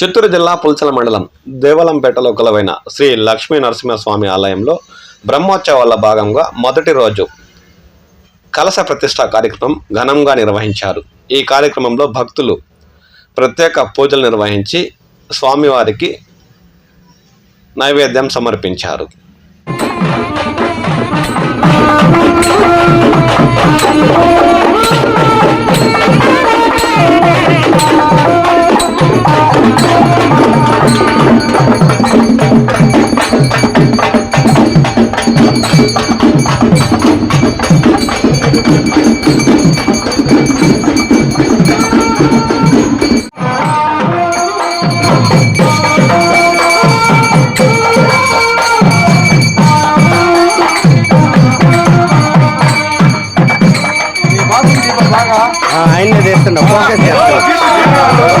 చిత్తూరు జిల్లా పుల్చల మండలం దేవలంపేటలో కొలవైన శ్రీ లక్ష్మీ నరసింహస్వామి ఆలయంలో బ్రహ్మోత్సవాల భాగంగా మొదటి రోజు కలశ ప్రతిష్ట కార్యక్రమం ఘనంగా నిర్వహించారు. ఈ కార్యక్రమంలో భక్తులు ప్రత్యేక పూజలు నిర్వహించి స్వామివారికి నైవేద్యం సమర్పించారు. మైండ్లో వేస్తున్నా ఫోకస్ చేస్తాం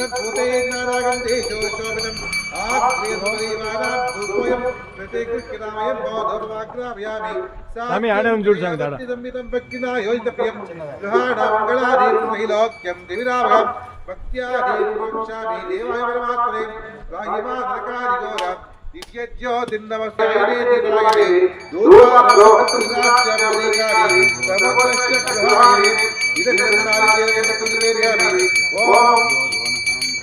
तद्भूतेर्नारागन्धेशो शोभनम् आक्रियसुपरिवाराब्धूपोऽयं प्रतिकृष्यतामयं भवधर्वाग्राभयामि सामि आडनं जुड्सङ्ग दाडा संवितं भक्तिना योजितप्रियं गृहाणामङ्गलादीं महिलोक्यं दिविराभं भक्त्यादीं मोक्षामि देवाय परमात्मने। वायुवादकादिगोरा दिव्यज्योतिर्नमस्ते दूर्वादोत्राच्यमधिकारी समग्रस्य प्रभावे इदं निर्माणं ओम।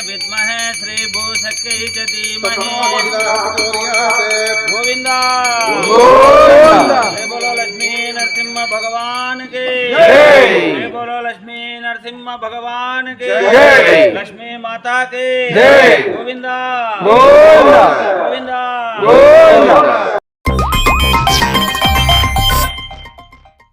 च विद्महे श्रीभूषकै च धीमहि गोविन्दा जय बोलो लक्ष्मी नरसिंह भगवान के। जय। बोलो लक्ष्मी नरसिंह भगवान के। लक्ष्मी माता के। गोविंदा। गोविंदा। गोविंदा।